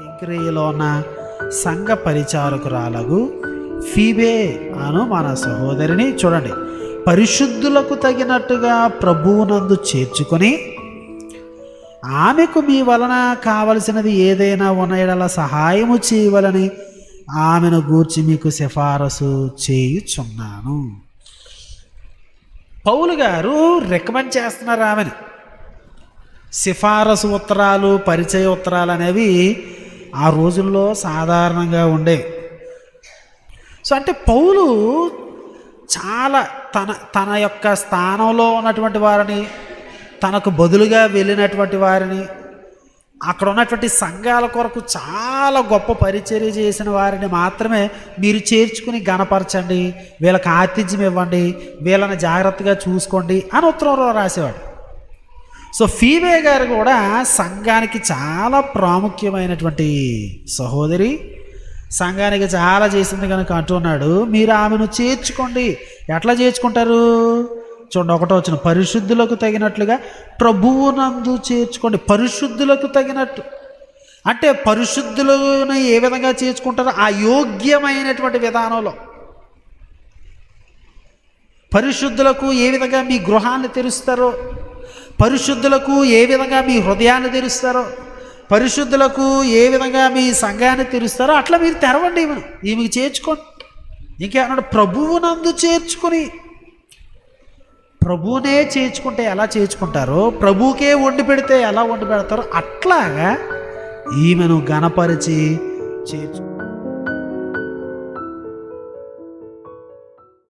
కింక్రియలో ఉన్న సంఘ పరిచారకురాలగు ఫీబే అను మన సహోదరిని చూడండి. పరిశుద్ధులకు తగినట్టుగా ప్రభువునందు చేర్చుకొని ఆమెకు మీ వలన కావలసినది ఏదైనా ఉన్న ఎడల సహాయము చేయవలని ఆమెను గూర్చి మీకు సిఫారసు చేయుచున్నాను. పౌలు గారు రికమెండ్ చేస్తున్నారు ఆమెను. సిఫారసు ఉత్తరాలు పరిచయ ఉత్తరాలు అనేవి ఆ రోజుల్లో సాధారణంగా ఉండేవి. సో అంటే పౌలు చాలా తన తన యొక్క స్థానంలో ఉన్నటువంటి వారిని తనకు బదులుగా వెళ్ళినటువంటి వారిని అక్కడ ఉన్నటువంటి సంఘాల కొరకు చాలా గొప్ప పరిచర్య చేసిన వారిని మాత్రమే మీరు చేర్చుకుని గణపరచండి వీళ్ళకి ఆతిథ్యం ఇవ్వండి వీళ్ళని జాగ్రత్తగా చూసుకోండి అని ఉత్తరంలో రాసేవాడు. సో ఫీవే గారు కూడా సంఘానికి చాలా ప్రాముఖ్యమైనటువంటి సహోదరి. సంఘానికి చాలా చేసింది కనుక అంటున్నాడు మీరు ఆమెను చేర్చుకోండి. ఎట్లా చేర్చుకుంటారు? చూడండి ఒకటో వచ్చిన పరిశుద్ధులకు తగినట్లుగా ప్రభువునందు చేర్చుకోండి. పరిశుద్ధులకు తగినట్టు. అంటే పరిశుద్ధులను ఏ విధంగా చేర్చుకుంటారో? ఆ యోగ్యమైనటువంటి విధానంలో. పరిశుద్ధులకు ఏ విధంగా మీ గృహాన్ని తెరుస్తారో పరిశుద్ధులకు ఏ విధంగా మీ హృదయాన్ని తెరుస్తారో పరిశుద్ధులకు ఏ విధంగా మీ సంఘాన్ని తెరుస్తారో అట్లా మీరు తెరవండి ఈమెను. ఈమెకి చేర్చుకోండి. ఇంకేమన్నాడు? ప్రభువునందు చేర్చుకొని. ప్రభువునే చేర్చుకుంటే ఎలా చేర్చుకుంటారో ప్రభువుకే వండి పెడితే ఎలా వండి పెడతారో అట్లాగా ఈమెను గణపరిచి చేర్చు